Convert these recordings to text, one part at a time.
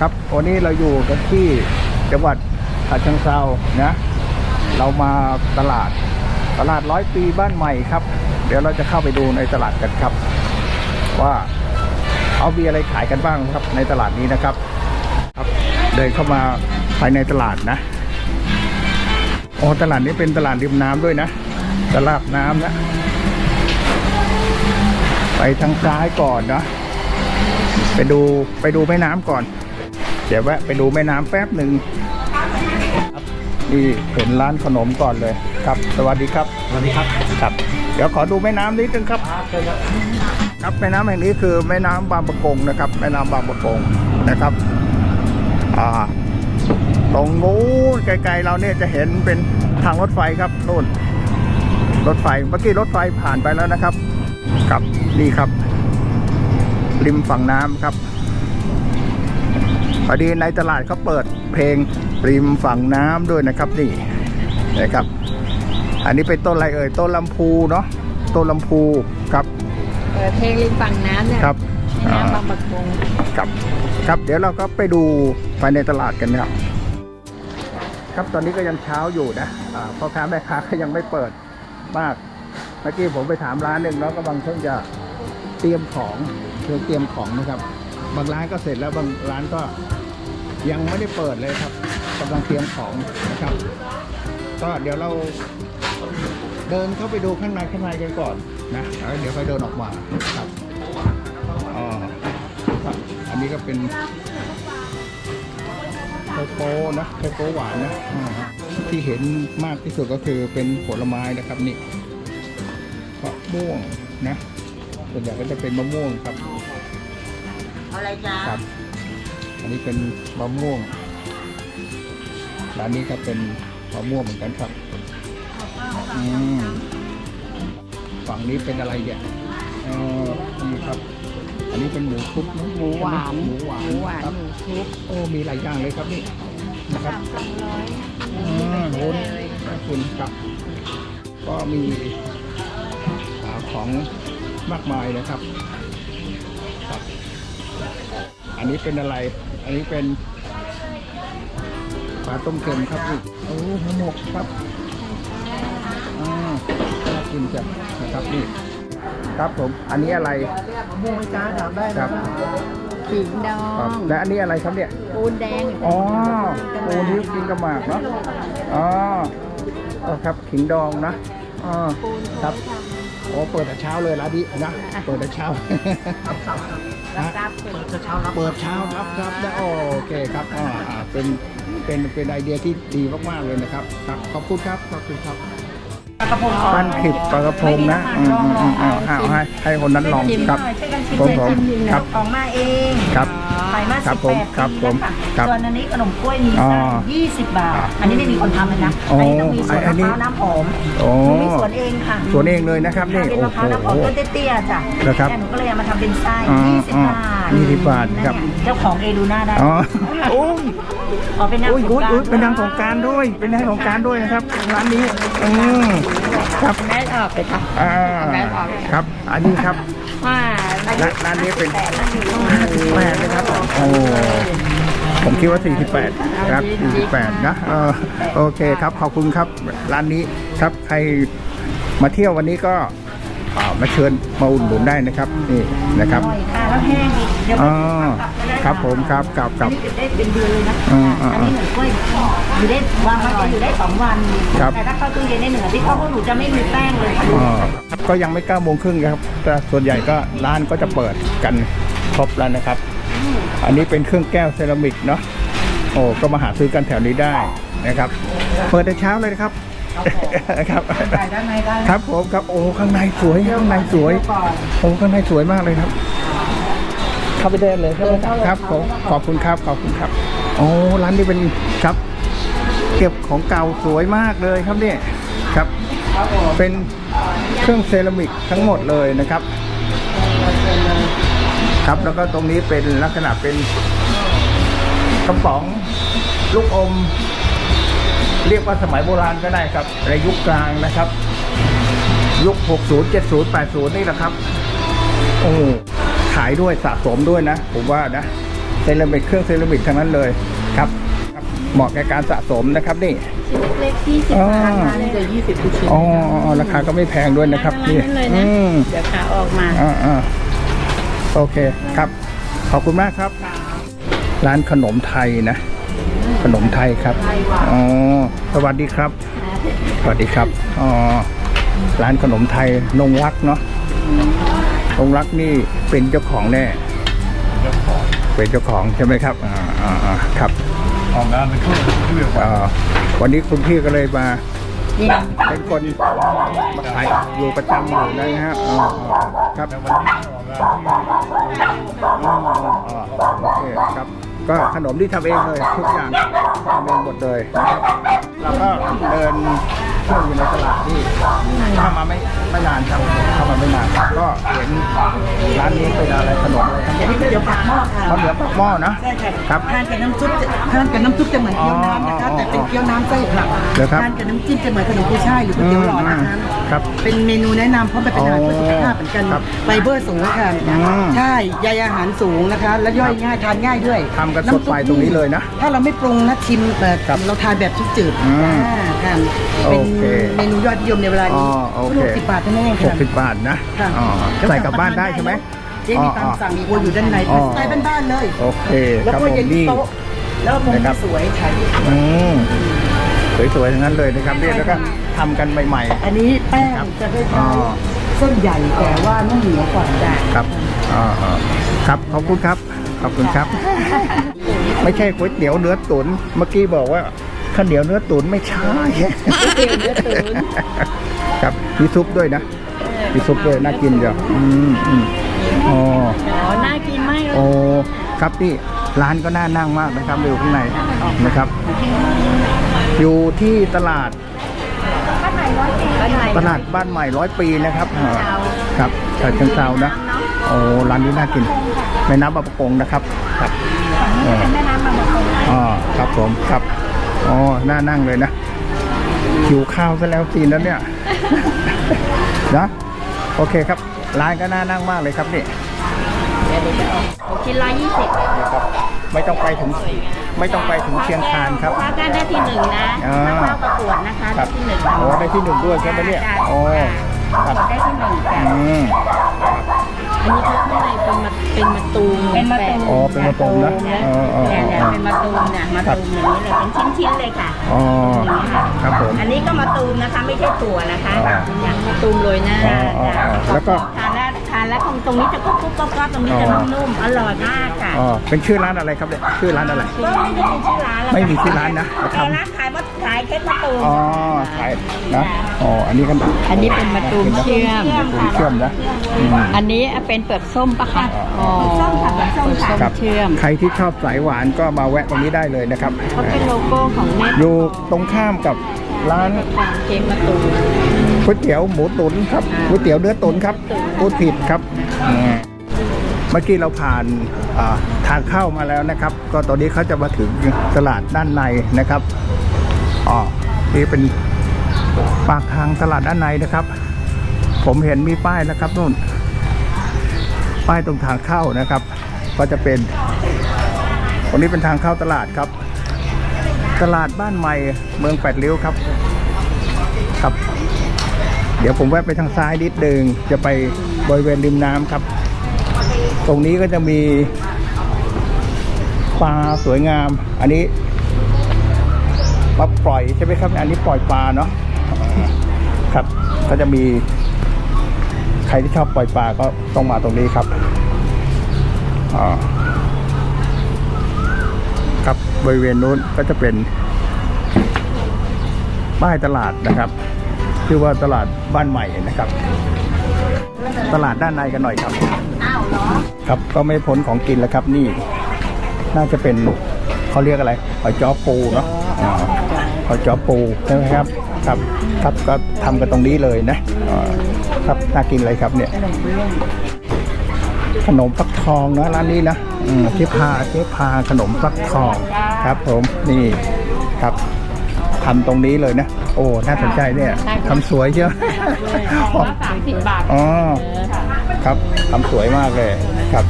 ครับวันนี้เราอยู่กันที่จังหวัดฉะเชิงเทรานะเรามาตลาดตลาดร้อยปีบ้านใหม่ครับ เดี๋ยวเราจะเข้าไปดูในตลาดกันครับ ว่าเอามีอะไรขายกันบ้างครับในตลาดนี้นะครับ ครับเดินเข้ามาภายในตลาดนะอ๋อตลาดนี้เป็นตลาดริมน้ำด้วยนะ ตลาดน้ำนะ ไปทางซ้ายก่อนนะ ไปดูไปดูแม่น้ำก่อน เดี๋ยวแวะไปดูแม่น้ำแป๊บหนึ่งนี่เห็นร้านขนมก่อนเลยครับ สวัสดีครับ สวัสดีครับ ครับ เดี๋ยวขอดูแม่น้ำนิดนึงครับ ครับแม่น้ำแห่งนี้คือแม่น้ำบางประกงนะครับ แม่น้ำบางประกงนะครับ อ่า ตรงนู้นไกลๆเราเนี่ยจะเห็นเป็นทางรถไฟครับนู่น รถไฟ เมื่อกี้รถไฟผ่านไปแล้วนะครับกับ นี่ครับ ริมฝั่งน้ำครับ พอดีในตลาดเขาเปิดเพลงริมฝั่งน้ำด้วยนะครับนี่นะครับ อันนี้เป็นต้นอะไรเอ่ยต้นลำพูเนาะต้นลำพูครับเปิดเพลงริมฝั่งน้ำเนี่ยครับแม่น้ำบางประกงครับครับเดี๋ยวเราก็ไปดูภายในตลาดกันนะครับครับตอนนี้ก็ยังเช้าอยู่นะอ่าพ่อค้าแม่ค้าก็ยังไม่เปิดมากเมื่อกี้ผมไปถามร้านหนึ่งแล้วก็บางเพิ่งจะเตรียมของเพิ่งเตรียมของนะครับ บางร้านก็เสร็จแล้วบางร้านก็ ยังไม่ได้เปิดเลยครับกำลังเตรียมของนะครับ ก็เดี๋ยวเราเดินเข้าไปดูข้างในข้างในกันก่อนนะแล้วเดี๋ยวค่อยเดินออกมาครับอ๋อครับอันนี้ก็เป็นโคโปนะโคโปหวานนะอ่าฮะที่เห็นมากที่สุดก็คือเป็นผลไม้นะครับนี่มะม่วงนะส่วนใหญ่ก็จะเป็นมะม่วงครับ อะไรจ้าครับ อันนี้เป็นมะม่วง ร้านนี้ก็เป็นมะม่วงเหมือนกันครับอืมฝั่งนี้เป็นอะไรเนี่ยเออนี่ครับ อันนี้เป็นหมูชุบนะหมูหวานหมูหวานหมูหวานครับหมูชุบโอ้มีหลายอย่างเลยครับนี่นะครับสองร้อยอืมโหขอบคุณครับ ก็มีอาของมากมายนะครับครับอั นนี้เป็นอะไร อันนี้เป็นปลาต้มเค็มครับนี่โอ้หัวหมกครับอ่าน่ากินจังนะครับนี่ครับผม อันนี้อะไรมะม่วงไม่จ้าถามได้คนะรับขิงดอครับงและอันนี้อะไรครับเนี่ยปูนแดงอ๋อปูนิ้วกินกระหมากเนาะอ๋ออ๋อครับขิงดองนะอ๋อปูนครับ โอ้เปิดแต่เช้าเลยร้านนี้นะ เปิดแต่เช้า รับรับเปิดเช้ารับเปิดเช้าครับครับนะโอเคครับอ่าอ่าเป็นเป็นเป็นไอเดียที่ดีมากๆเลยนะครับครับขอบคุณครับขอบคุณครับปลากระพงปั้นผิดปลากระพงนะอืมอืมอืมเอาเอาให้ให้คนนั้นลองครับช่วยกันชิมผมเลยผมชิมครับ ออกมาเอง ครับ ขายมาครัสิบบผมแปดครับปีผมแล้วค่ะครับส่วนอันนี้ขนมกล้วยมีอ๋อไส้ยี่สิบบาท อันนี้ไม่มีคนทำเลยนะอ๋ออันนี้ต้องมีสวนอัมะนนี้ พร้าวน้ำหอมโอ้หนูมีสวนเองค่ะสวนเองเลยนะครับนี่เป็นโอ้มะพร้าวน้ำหอมโหต้นเตี้ยๆจ้ะเหรอครับแต่หนูก็เลยเอามาทำเป็นไส้อ๋อยี่สิบบาทอ๋อ20บาทครับ นั่นไง เจ้าของเอดูหน้าได้อ๋อโอ้ยอ๋อเป็นน้ำอุ้ยสงอุ้ยกรานต์อุ้ยเป็นนางสงกรารด้วย เป็นนางสงกรารด้วยนะครับร้านนี้อืมครับแม่ออกไปค่ะอ่าครับ อันนี้ครับว่าร้านร้านนี้เป็นแปดนะครับโอ้ผมคิดว่า 48 ครับ 48 นะเออโอเคครับขอบคุณครับร้านนี้ครับใครมาเที่ยววันนี้ก็อ่ามาเชิญมาอุดหนุนได้นะครับนี่นะครับอร่อยค่ะแล้วแห้งอีกเดี๋ยวอ๋อไป ครับผมครับกับอักันบนี้เก็บได้เป็นเดือนเลยนะอืมอืมอันนี้หนูกล้วยอยู่ได้วางไว้จะอยู่ได้สองวันครับแต่ถ้าเข้าตู้เย็นได้หนึ่งอาทิตย์เพราะพวกหนูจะไม่มีแป้งเลยค่ะอ๋อครับก็ยังไม่เก้าโมงครึ่งครับแต่ส่วนใหญ่ก็ร้านก็จะเปิดกันครบแล้วนะครับ อันนี้เป็นเครื่องแก้วเซรามิกเนาะโอ้ก็มาหาซื้อกันแถวนี้ได้นะครับ เปิดแต่เช้าเลยนะครับครับจ่ายด้านในได้ครับผมครับโอ้ข้างในสวยข้างในสวยก่อนโอ้ข้างในสวยมากเลยครับ เข้าไปเดินเลยใช่ไหมครับครับผมขอบคุณครับขอบคุณครับโอ้ร้านนี้เป็นครับ เก็บของเก่าสวยมากเลยครับเนี่ยครับ เป็นเครื่องเซรามิกทั้งหมดเลยนะครับ ครับแล้วก็ตรงนี้เป็นลักษณะเป็นกระป๋องลูกอม เรียกว่าสมัยโบราณก็ได้ครับในยุคกลางนะครับ ยุค 60 70 80 นี่แหละครับ โอ้ ขายด้วยสะสมด้วยนะ ผมว่านะเซรามิกเครื่องเซรามิกทั้งนั้นเลยครับครับ เหมาะแก่การสะสมนะครับนี่เล็กที่สิบอ๋อ บาทราคานี่จะยี่สิบทุกชิ้นอ๋ออ๋อราคาก็ไม่แพงด้วยนะครับนี่นี่เลยอืนะมเดี๋ยวขาออกมา อ่าอ่าโอเคครับ ขอบคุณมากครับ ร้านขนมไทยนะ ขนมไทยครับอ๋อสวัสดีครับ สวัสดีครับอ๋อร้านขนมไทยนงรักเนาะ นงรักนี่เป็นเจ้าของแน่เป็นเจ้าของใช่ไหมครับอ่าอ่าอ่าครับออกงานเป็นเครื่องเครื่องอ่าวันนี้คุณพี่ก็เลยมานี่เป็นคนมาขายอยู่ประจำอยู่นะฮะอ๋ออ๋อครับแต่วันนี้ออกงานที่อ๋ออ๋อโอเคครับ ก็ขนมที่ทำเองเลยทุกอย่างทำเองหมดเลยนะครับเราก็เดิน เที่ยวอยู่ในตลาดที่เข้ามาไม่ไม่นานครับเข้ามาไม่นานก็เห็นร้านนี้เป็นอะไรขนมอะไรครับอันนี้ก๋วยเตี๋ยวปากหม้อค่ะข้าวเหนียวปากหม้อนะ ใช่ค่ะครับทานกับน้ำซุปจะทานกับน้ำซุปจะเหมือนเกี๊ยวน้ำนะคะอ๋ออ๋อแต่เป็นเกี๊ยวน้ำไส้ผักเหรอครับทานกับน้ำจิ้มจะเหมือนขนมกุ้ยช่ายหรือก๋วยเตี๋ยวหลอดนะคะครับเป็นเมนูแนะนำเพราะมันเป็นอาหารเพื่อสุขภาพเหมือนกันครับไฟเบอร์สูงค่ะอืมใช่ใยอาหารสูงนะคะ และย่อยง่ายทานง่ายด้วยทำกันสดใหม่ตรงนี้เลยนะถ้าเราไม่ปรุงนะชิมแบบครับเราทานแบบทุกจืดอืม อ่าค่ะเป็นโอเคเมนูยอดนิยมในเวลาอ๋นี้อโอเคหกสิบบาทเท่านั้นเองหค่ะกสิบบาทนะค่ะอ๋อใส่กลับบ้านได้ใช่ไหม เจ๊มีตามสั่งมีโออยู่ด้านในอ๋อใส่บ้านๆเลย โอเคแล้วครับก็ผมเย็นที่นี่ โต๊ะแล้วมุมนะครับ สวยถ่ายรูปอืมสวยๆทั้งนั้นเลยนะครับเนี่ยแล้วก็ทำกันใหม่ อันนี้แป้งครับจะคล้อ๋าอ ยๆเส้นใหญ่แต่ว่าไม่เหนียวกว่าจ้ะๆครับอ่าๆครับขอบคุณครับขอบคุณครับ ไม่ใช่ก๋วยเตี๋ยวเนื้อตุ๋นเมื่อกี้บอกว่า ข้าวเหนียวเนื้อตุ๋นไม่ใช่เตี๋ยวเนื้อตุ๋นครับมีซุปด้วยนะมีซุปด้วยน่ากินจ้ะอืมอืมอ๋ออ๋อน่ากินมากเลยโอ้ครับนี่ร้านก็น่านั่งมากนะครับอยู่ข้างในนะครับ อยู่ที่ตลาดบ้านไหนตลาดบ้านใหม่ร้อยปีนะครับอ่าครับฉะเชิงเซานะโอ้ร้านนี้น่ากินแม่น้ำบางประกงนะครับ ครับอ๋อเป็นแม่น้ำบางประกงอ๋อครับผมครับ อ๋อน่านั่งเลยนะหิวข้าวซะแล้วตีนแล้วเนี่ยนะโอเคครับ ร้านก็น่านั่งมากเลยครับนี่ชิ้นละยี่สิบนะครับ ไม่ต้องไปถึงไม่ต้องไปถึงเชียงคานครับถ้าได้ได้ที่หนึ่งนะอ่าถ้าเข้าประกวดนะคะครัได้บที่หนึ่งโอ้ได้ที่หนึ่งด้วยใช่ไหมเนี่ยจ้ะโอ้คปรัระบกวดได้ที่หนึ่งจ้ะ อืมอันนี้เขาข้างในเป็นมะเป็นมะตูมเป็นมะตูมอ๋อเป็นมะตูมนะอ๋ออ๋อเนี่ยเนี่ยอ๋อ เป็นมะตูมเนี่ยมะตูมอย่างนี้เลยเป็นชิ้นๆเลยค่ะอ๋อครับผม อันนี้ก็มะตูมนะคะ ไม่ใช่ถั่วนะคะอ๋อเนี่ยมะตูมโรยหน้าอ๋ออ๋ออ๋อแล้วก็ทาน แล้วทานแล้วตรงตรงนี้จะกุ๊บกุ๊บก๊อบก๊อบตรงนี้จะอ๋อนุ่มๆอร่อยมากค่ะอ๋อเป็นชื่อร้านอะไรครับเนี่ยชื่อร้านอะไร ก็ไม่ได้มีชื่อร้านแล้วไม่มีชื่อร้านนะแต่ร้านขายมะขายเค้กมะตูมอ๋อขายนะอ๋ออันนี้กันอันนี้เป็นมะตูมเชื่อม มะตูมเชื่อมนะอืม อันนี้เป็นเปลือกส้มปะคะอ๋อเปลือกส้มค่ะเปลือกส้มค่ะ ครับเชื่อมใครที่ชอบสายหวานก็มาแวะตรงนี้ได้เลยนะครับเขาเป็นโลโก้ของแม่อยู่ตรงข้ามกับร้านเค้กมะตูม ก๋วยเตี๋ยวหมูตุ๋นครับก๋วยเตี๋ยวเนื้อตุ๋นครับพูดผิดครับอืมเมื่อกี้เราผ่านอ่าทางเข้ามาแล้วนะครับ ก็ตอนนี้เขาจะมาถึงตลาดด้านในนะครับอ๋อนี่เป็นปากทางตลาดด้านในนะครับ ผมเห็นมีป้ายนะครับนู่น ป้ายตรงทางเข้านะครับ ก็จะเป็นตรงนี้เป็นทางเข้าตลาดครับ ตลาดบ้านใหม่เมืองแปดริ้วครับครับ เดี๋ยวผมแวะไปทางซ้ายนิดนึงจะไปบริเวณริมน้ำครับ ตรงนี้ก็จะมีปลาสวยงาม อันนี้มาปล่อยใช่ไหมครับ อันนี้ปล่อยปลาเนาะครับ ก็จะมี ใครที่ชอบปล่อยปลาก็ต้องมาตรงนี้ครับอครับบริเวณนู้นก็จะเป็นป้ายตลาดนะครับ ชื่อว่าตลาดบ้านใหม่นะครับ ตลาดด้านในกันหน่อยครับครับก็ไม่พ้นของกินแล้วครับนี่ น่าจะเป็นเขาเรียกอะไรหอยจ้อปูเนาะอ่าหอยจ้อปูใช่ไหมครับครับครับก็ทำกันตรงนี้เลยนะอ่าครับน่ากินเลยครับเนี่ยขนมฟักทองนะร้านนี้นะอืมเจ๊พาเจ๊พาขนมฟักทองครับผมนี่ครับทำตรงนี้เลยนะ โอ้ น่าสนใจเนี่ยทำสวยเชียวสามสิบบาทอ๋อครับทำสวยมากเลยครับ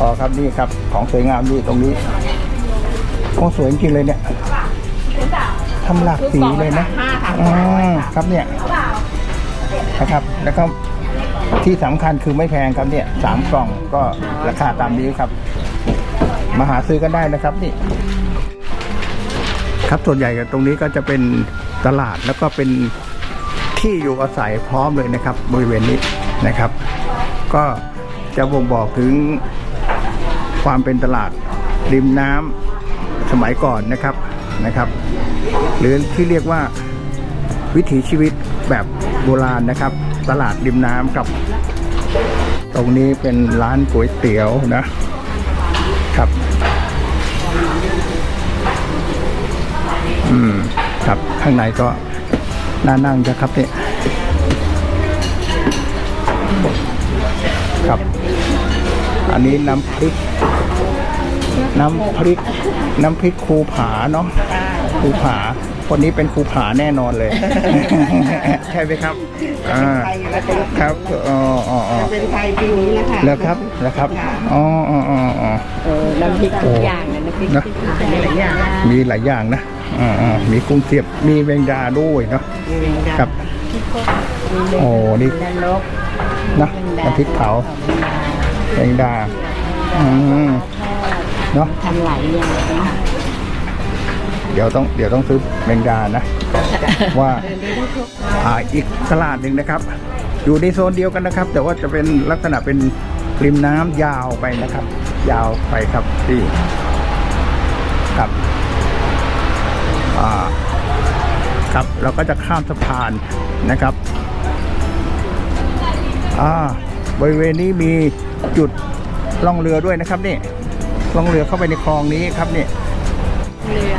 อ๋อครับนี่ครับของสวยงามนี่ตรงนี้โอ้สวยจริงๆเลยเนี่ยทำหลากสีเลยนะอ๋อครับเนี่ยนะครับ แล้วก็ที่สำคัญคือไม่แพงครับเนี่ยสามกล่องก็ราคาตามนี้ครับ มาหาซื้อกันได้นะครับนี่ ครับส่วนใหญ่ตรงนี้ก็จะเป็นตลาดแล้วก็เป็นที่อยู่อาศัยพร้อมเลยนะครับ บริเวณนี้นะครับ ก็จะบ่งบอกถึงความเป็นตลาดริมน้ำสมัยก่อนนะครับนะครับ หรือที่เรียกว่าวิถีชีวิตแบบโบราณนะครับ ตลาดริมน้ำครับ ตรงนี้เป็นร้านก๋วยเตี๋ยวนะ ข้างในก็น่านั่งจะครับเนี่ยครับ อันนี้น้ำพริก น้ำพริก น้ำพริกครูผาเนาะครูผาคนนี้เป็นครูผาแน่นอนเลย ใช่ไหมครับอ่าครับอ๋ออ๋ออ๋อเป็นไทยปีนี้นะคะแล้วครับแล้วครับอ๋ออ๋ออ๋ออ๋อเออน้ำพริกทุกอย่างนะน้ำพริกนะมีหลายอย่างมีหลายอย่างนะ อ่าอ่ามีกุ้งเสียบมีแมงดาด้วยเนาะ มีแมงดาครับมีแมงโอ้นี่นรกนะน้ำพริกเผาแมงดาอืมเนาะ ทำหลายอย่างนะเดี๋ยวต้องเดี๋ยวต้องซื้อแมงดานะ ว่า อ่าอีกตลาดหนึ่งนะครับ อยู่ในโซนเดียวกันนะครับ แต่ว่าจะเป็นลักษณะเป็นริมน้ำยาวไปนะครับ ยาวไปครับที่ ครับ เราก็จะข้ามสะพานนะครับอ่าบริเวณนี้มีจุดล่องเรือด้วยนะครับนี่ล่องเรือเข้าไปในคลองนี้ครับนี่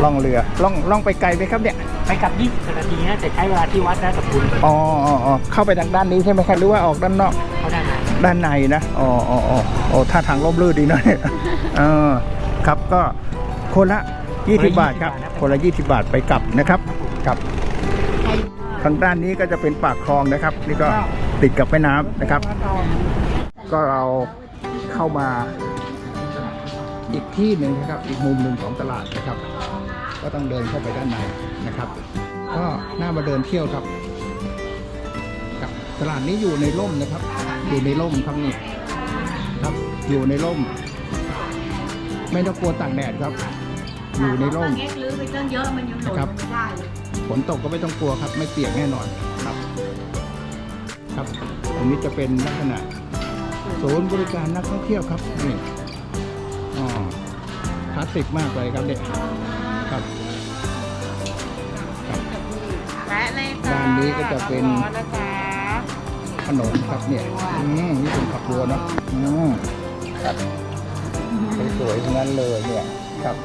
ล่องเรือล่องล่องไปไกลไหมครับเนี่ยไปกลับ 20นาทีนะแต่ใช้เวลาที่วัดนะกับคุณอ๋ออ๋ออ๋อเข้าไปทางด้านนี้ใช่ไหมครับหรือว่าออกด้านนอกเขาด้านในด้านในนะอ๋ออ๋ออ๋อโอ้ท่าทางร่มรื่นดีนะเนี่ยเออครับก็คนละ 20 บาทครับ คนละ 20 บาทไปกลับนะครับครับ ทางด้านนี้ก็จะเป็นปากคลองนะครับ นี่ก็ติดกับแม่น้ำนะครับ ก็เราเข้ามาอีกที่หนึ่งนะครับ อีกมุมหนึ่งของตลาดนะครับ ก็ต้องเดินเข้าไปด้านในนะครับ ก็น่ามาเดินเที่ยวครับครับ ตลาดนี้อยู่ในร่มนะครับ อยู่ในร่มครับนี่ครับ อยู่ในร่ม ไม่ต้องกลัวตากแดดครับ อยู่ในร่มเอ็กซ์ลื้อไปตั้งเยอะมันยังหล่นครับไม่ได้เลย ฝนตกก็ไม่ต้องกลัวครับ ไม่เปียกแน่นอนครับ ครับอันนี้จะเป็นลักษณะศูนย์บริการนักท่องเที่ยวครับนี่อ๋อคลาสสิกมากเลยครับเด็กครับและเลยด้านนี้ก็จะเป็นขนมครับเนี่ยอืมนี่เป็นผักบัวเนาะอืมครับสวยๆทั้งนั้นเลยเนี่ยครับ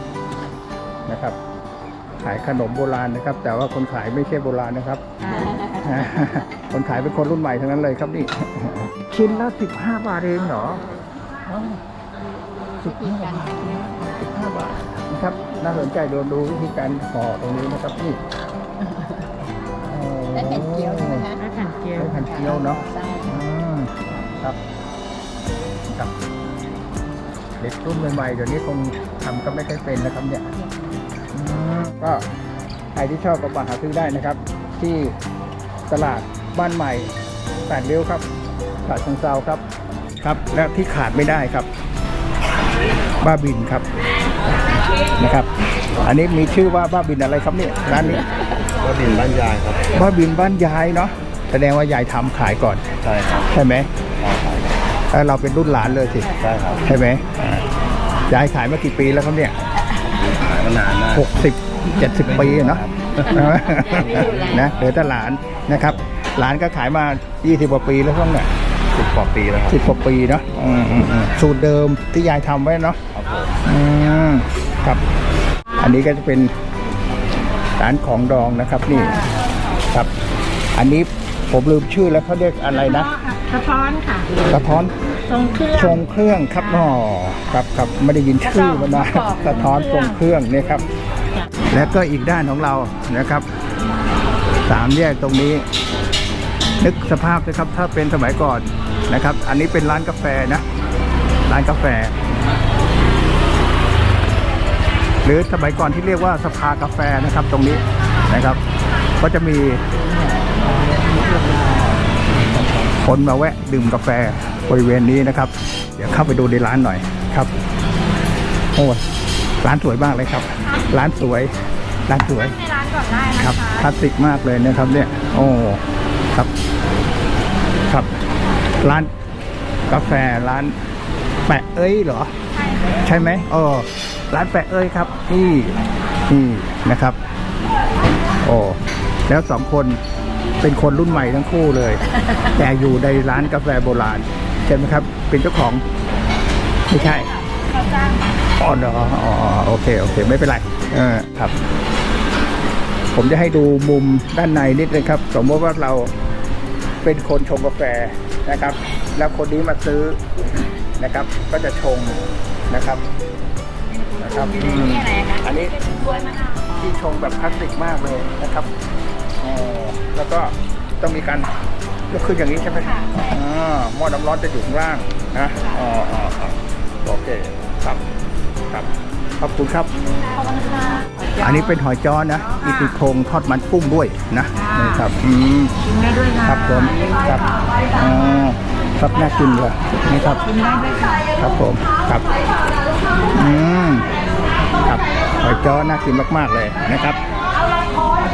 นะครับ ขายขนมโบราณนะครับ แต่ว่าคนขายไม่ใช่โบราณนะครับ คนขายเป็นคนรุ่นใหม่ทั้งนั้นเลยครับนี่ ชิ้นละสิบห้าบาทเองเหรอสิบห้าบาทสิบห้าบาทนะครับ น่าสนใจดูดูวิธีการห่อตรงนี้นะครับนี่และแผ่นเกี๊ยวใช่ไหมคะและแผ่นเกี๊ยวใช้แผ่นเกี๊ยวเนาะอืมครับครับเด็กรุ่นใหม่ๆเดี๋ยวนี้คงทำก็ไม่ค่อยเป็นนะครับเนี่ยอืม ก็ใครที่ชอบก็มาหาซื้อได้นะครับ ที่ตลาดบ้านใหม่แปดเลี้ยวครับตลาดชงเซาครับครับ และที่ขาดไม่ได้ครับ บ้าบินครับนะครับ อันนี้มีชื่อว่าบ้าบินอะไรครับเนี่ยร้านนี้ก็ดินบ้านยายครับบ้าบินบ้านยายเนาะแสดงว่ายายทำขายก่อนใช่ครับใช่ไหมใช่ครับแล้วเราเป็นรุ่นหลานเลยสิใช่ครับใช่ไหมอ่ายายขายมากี่ปีแล้วครับเนี่ยขายมานานมากหกสิบ เจ็ดสิบปีเนาะนะเหลือแต่หลานนะครับ หลานก็ขายมา 20กว่าปีแล้วครับเนี่ยสิบกว่าปีแล้วครับสิบกว่าปีเนาะอืมอืมอืมสูตรเดิมที่ยายทำไว้เนาะครับผมอืมครับ อันนี้ก็จะเป็นร้านของดองนะครับนี่ครับ อันนี้ผมลืมชื่อแล้วเขาเรียกอะไรนะสะท้อนค่ะกระท้อนทรงเครื่องทรงเครื่องครับนอครับครับไม่ได้ยินชื่อมันนะแล้วก็สะท้อนทรงเครื่องเนี่ยครับ และก็อีกด้านของเรานะครับสามแยกตรงนี้ นึกสภาพนะครับถ้าเป็นสมัยก่อนนะครับ อันนี้เป็นร้านกาแฟนะร้านกาแฟ หรือสมัยก่อนที่เรียกว่าสภากาแฟนะครับตรงนี้นะครับ ก็จะมี คนมาแวะดื่มกาแฟบริเวณนี้นะครับ เดี๋ยวเข้าไปดูในร้านหน่อยครับโอ้ร้านสวยมากเลยครับ ร้านสวย ร้านสวย ในร้านก่อนได้นะครับคลาสสิกมากเลยนะครับ เนี่ย โอ้ครับ ครับ ร้านกาแฟร้านแปะเอ้ยเหรอใช่ไหมเออร้านแปะเอ้ยครับนี่นี่นะครับ โอ้แล้วสองคนเป็นคนรุ่นใหม่ทั้งคู่เลย แต่อยู่ในร้านกาแฟโบราณ ใช่ไหมครับ เป็นเจ้าของ ไม่ใช่ เขาจ้างอ๋ อเหรออ๋อโอเคโอเค ไม่เป็นไรเออครับ ผมจะให้ดูมุมด้านในนิดนึงครับ สมมติว่าเราเป็นคนชงกาแฟนะครับ แล้วคนนี้มาซื้อนะครับ ก็จะชงนะครับนะครับอืมนี่อะไรคะอันนี้กล้วยมะนาวที่ชงแบบคลาสสิกมากเลยนะครับอ๋อแล้วก็ต้องมีการยกขึ้นอย่างนี้ใช่ไหมอ่าหม้อน้ำร้อนจะอยู่ข้างล่างนะอ๋ออ๋ออ๋อโอเคครับ ครับ ขอบคุณครับ ขอบคุณค่ะอันนี้เป็นหอยจ้อนะอิติโครงทอดมันกุ้งด้วยนะนี่ครับอืมชิมได้ด้วยค่ะครับผมครับอ๋อครับน่ากินเลยนี่ครับชิมได้ด้วยค่ะครับผมครับอืมครับหอยจ้อน่ากินมาก ๆเลยนะครับ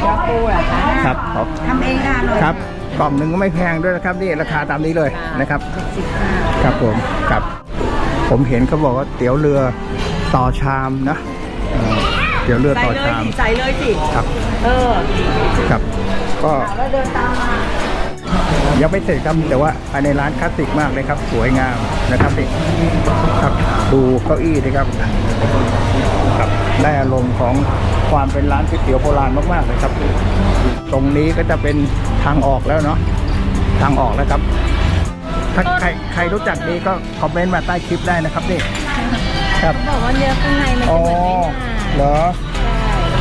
จ้าปูเหรอคะครับขอบทำเองค่ะอร่อยครับกล่องหนึ่งก็ไม่แพงด้วยนะครับนี่ราคาตามนี้เลยนะครับ ครับผมครับ ผมเห็นเขาบอกว่าเตี๋ยวเรือ ต่อชามนะเออเตี๋ยวเรือใส่ต่อเลยชาม สิใส่เลยสิ ครับ เออครับ ก็แล้วเดินตามมา ยังไม่เสร็จครับ แต่ว่าภายในร้านคลาสสิกมากเลยครับ สวยงามนะครับนี่ครับ ดูเก้าอี้นะครับครับ ได้อารมณ์ของความเป็นร้านก๋วยเตี๋ยวโบราณมากๆเลยครับ ตรงนี้ก็จะเป็นทางออกแล้วเนาะ ทางออกแล้วครับ ถ้าใครใครรู้จักนี้ก็คอมเมนต์มาใต้คลิปได้นะครับนี่ ครับ บอกว่าเนื้อข้างในมันอ๋จะอเหมือนไม่น่าเหรอ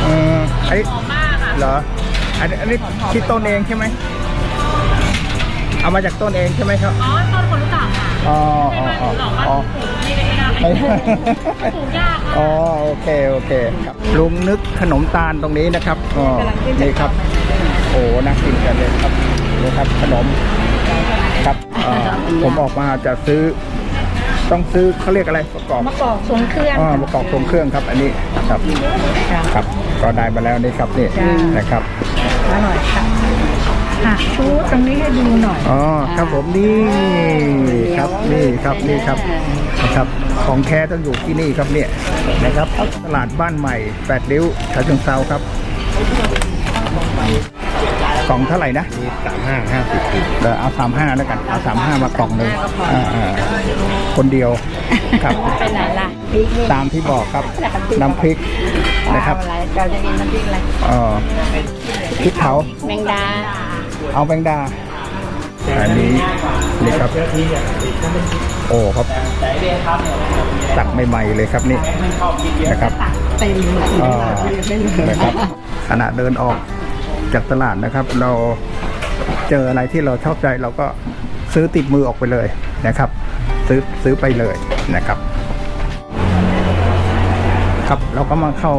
เอออันนี้หอมมากอะเหรออันนี้อันนี้คิดต้นเองใช่ไหมเอามาจากต้นเองใช่ไหมครับอ๋อต้นคนรู้จักค่ะอ๋อไม่อ๋อได้อ๋อมาถึงหรอกว่าอ๋อปลูกนี่ไม่ได้ไม่ปลูกยากอ๋อค่ะโอเคโอเคครับลุงนึกขนมตาลตรงนี้นะครับอ๋อนี่ครับ โอ้น่ากินกันเลยครับนี่ครับขนมครับเอ่อผมออกมาจะซื้อ ต้องซื้อเขาเรียกอะไรประกอบมะกอกทรงเครื่องอ๋อประกอบทรงเครื่องครับ อันนี้ครับครับก็ได้มาแล้วนี่ครับนี่นะครับอร่อยค่ะหักชูตรงนี้ให้ดูหน่อย อ๋อครับผมนี่ครับนี่ครับนี่ครับนะครับของแท้ต้องอยู่ที่นี่ครับเนี่ยนะครับตลาดบ้านใหม่แปดริ้วฉะเชิงเซาครับ กล่องเท่าไหร่นะมีสามห้าห้าสิบเดี๋ยวเอาสามห้าแล้วกัน เอาสามห้ามากล่องหนึ่งอ่าอ่าคนเดียวครับ ไปไหนล่ะตามที่บอกครับ น้ำพริกนะครับอะไรเราจะกินน้ำพริกอะไรเอ่อพริกเผา แมงดาเอาแบงดา อันนี้นี่ครับ โอ้ครับตักใหม่ๆเลยครับนี่นะครับเต็มเลยอ่านะครับขณะเดินออก จากตลาดนะครับ เราเจออะไรที่เราชอบใจเราก็ซื้อติดมือออกไปเลยนะครับ ซื้อซื้อไปเลยนะครับ ครับเราก็มาเข้า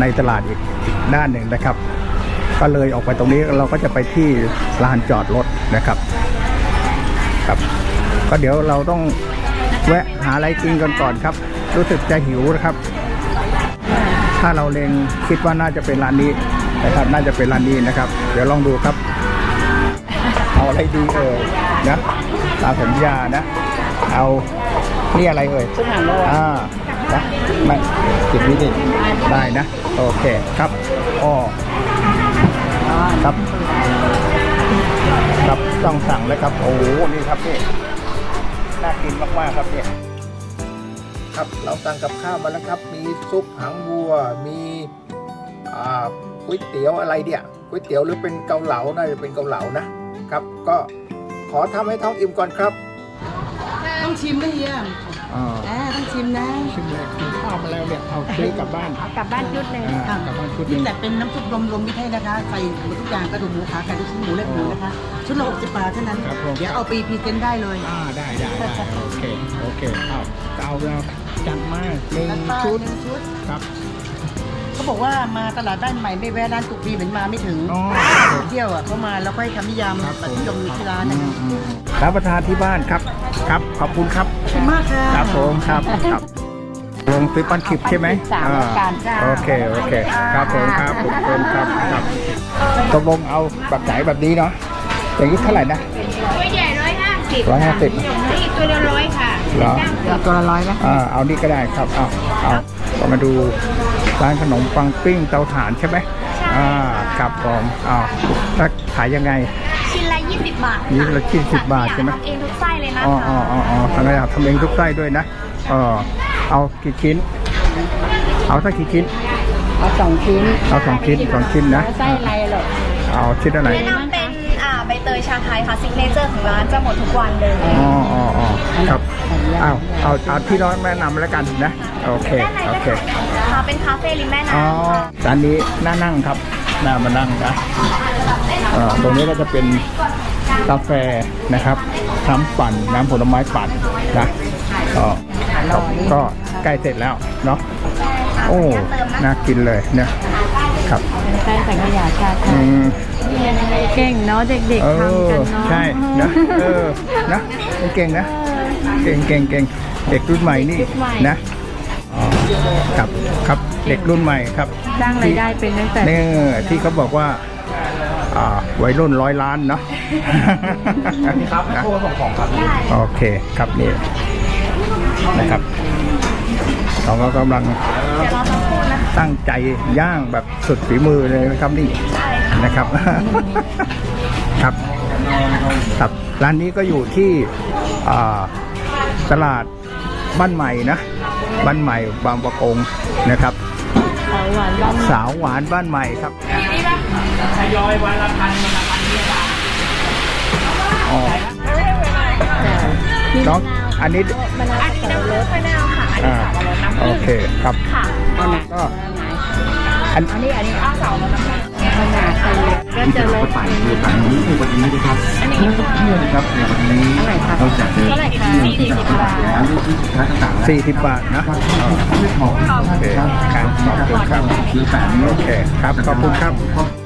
ในตลาดอีกด้านหนึ่งนะครับ ก็เลยออกไปตรงนี้เราก็จะไปที่ลานจอดรถนะครับครับ ก็เดี๋ยวเราต้องแวะหาอะไรกินกันก่อนครับ รู้สึกจะหิวนะครับ ถ้าเราเล็งคิดว่าน่าจะเป็นร้านนี้ นะครับน่าจะเป็นร้านนี้นะครับ เดี๋ยวลองดูครับ เอาอะไรดีเอ่ยนะตามสัญญานะ เอานี่อะไรเอ่ยซึ่งหางโลอ่านะไม่จิบนี้ดิได้นะ โอเคครับอ๋อครับ ครับต้องสั่งเลยครับ โอ้โหนี่ครับนี่น่ากินมากๆครับเนี่ยครับเราสั่งกับข้าวมาแล้วครับ มีซุปหางวัว มีอ่า ก๋วยเตี๋ยวอะไรเนี่ยก๋วยเตี๋ยวหรือเป็นเกาเหลาน่าจะเป็นเกาเหลานะครับ ก็ขอทำให้ท้องอิ่มก่อนครับ ต้องชิมได้เฮียอ่าอ่าต้องชิมนะชิมเลยกินข้าวมาแล้วเนี่ยทเอาซื้อกลับบ้านเอากลับบ้านชุดหนึ่งอ่ากลับบ้านชุดหนึนี่งแต่เป็นน้ำซุปลมๆไม่ใช่นะคะใส่หมดทุกอย่างกระดูกหมูขาไก่ลูกชิ้นหมูเล็บหมูนะคะชุดละ60บาทเท่านั้นครับผมเดี๋ยวเอาไปพรีเซนต์ได้เลยอ่าได้ได้ได้โอเคโอเคเอาเอาเราจัดมาหนึ่งแล้วก็ชุดหนึ่งชุดครับ เขาบอกว่ามาตลาดบ้านใหม่ไม่แวะร้านตุกดีเหมือนมาไม่ถึงอ๋อเที่ยวอะเขามาแล้วก็ให้คำนิยามครับปผมฏิยมที่ร้านนะคะรับประทานที่บ้านครับ ครับ ขอบคุณครับขอบคุณมากค่ะ ครับผมครับครับ ลงซื้อปั้นขิบใช่ไหมสามอ่รายการจ้า โอเค โอเค ครับผมครับผมเป็นครับครับตกลงเอาแบบไหนแบบนี้เนาะ อย่างนี้เท่าไหร่นะ ตัวใหญ่ร้อยห้าสิบร้อยห้าสิบ นี่ตัวละร้อยค่ะ เหรอเอาตัวละร้อยไหม อ่าเอานี่ก็ได้ครับ เอาเอาเรามาดู ร้านขนมปังปิ้งเตาถ่านใช่ไหมอ่าครับผมเอาแล้วขายยังไง ชิ้นละ 20 บาทนี่ละชิ้น10บาทใช่ไหมทำเองทุกไส้เลยนะอ๋อคะอ๋ออ๋ออ๋อทำไมอะทำเองทุกไส้ด้วยนะเออเอากี่ชิ้น เอาสักกี่ชิ้น เอาสองชิ้นเอาสองชิ้นสองชิ้นนะไส้อะไรเหรอเอาชิ้นอะไร แนะนำเป็นอ่า ใบเตยชาไทยค่ะซิกเนเจอร์ของร้านจะหมดทุกวันเลย อ๋ออ๋ออ๋อครับเอาเอาเอาที่น้องแนะนำแล้วกันนะ โอเค ด้านในโอก็เค ขายนะคะเป็นคาเฟ่ริมแม่อ๋อน้ำค่ะร้านนี้น่านั่งครับน่ามานั่งนะเอ่อตรงนี้ก็จะเป็นกาแฟนะครับน้ำปั่นน้ำผลไม้ปั่นนะก็ก็ก็ใกล้เสร็จแล้วเนาะโอ้ น่ากินเลยเนี่ยครับเป็นไส้สังขยาชาไทอืยม เก่งเนาะเด็กเอๆทำกันอเนาะใช่นะเออนะเก่งนะเก่งเก่งเก่งเด็กรุ่นใหม่นี่นะอ๋อครับครับเด็กรุ่นใหม่ครับสร้างรายได้เป็นตั้งแต่นี่ที่เขาบอกว่าอ่าวัยรุ่นร้อยล้านเนาะครับนะโทรส่งของครับโอเคครับนี่นะครับเราก็กำลังเดี๋ยวเราต้องพูดนะคะตั้งใจย่างแบบสุดฝีมือเลยนะครับนี่ใช่ค่ะ นะครับ ครับครับร้านนี้ก็อยู่ที่อ่าตลาดบ้านใหม่นะบ้านใหม่บางประกงนะครับ สาวหวานบ้านสาวหวานบ้านใหม่ครับทยอยวันละพันวันละพันเนี่ยบาทอ๋อที่น้องอันนี้มะนาวอันนี้น้ำเลือดมะนาวค่ะอันนี้อ่าสาวรสน้ำผึ้โองเคครับค่ะก็อันอันนี้อันนี้อ้าวสาวรสน้ำผึ้ง ขนาดไปเลยก็จะลดไปคือต่างนี้คือวันนี้นะครับอันนี้ค่ะเพื่อนครับในวันนี้เราจะเจอเท่าไหร่คะสี่สิบบาทแล้วลูกที่สินค้าต่างๆสี่สิบบาทนะอ๋อไม่พอโอเคครับขอบคุณครับคือแต่นี้โอเคครับขอบคุณครับ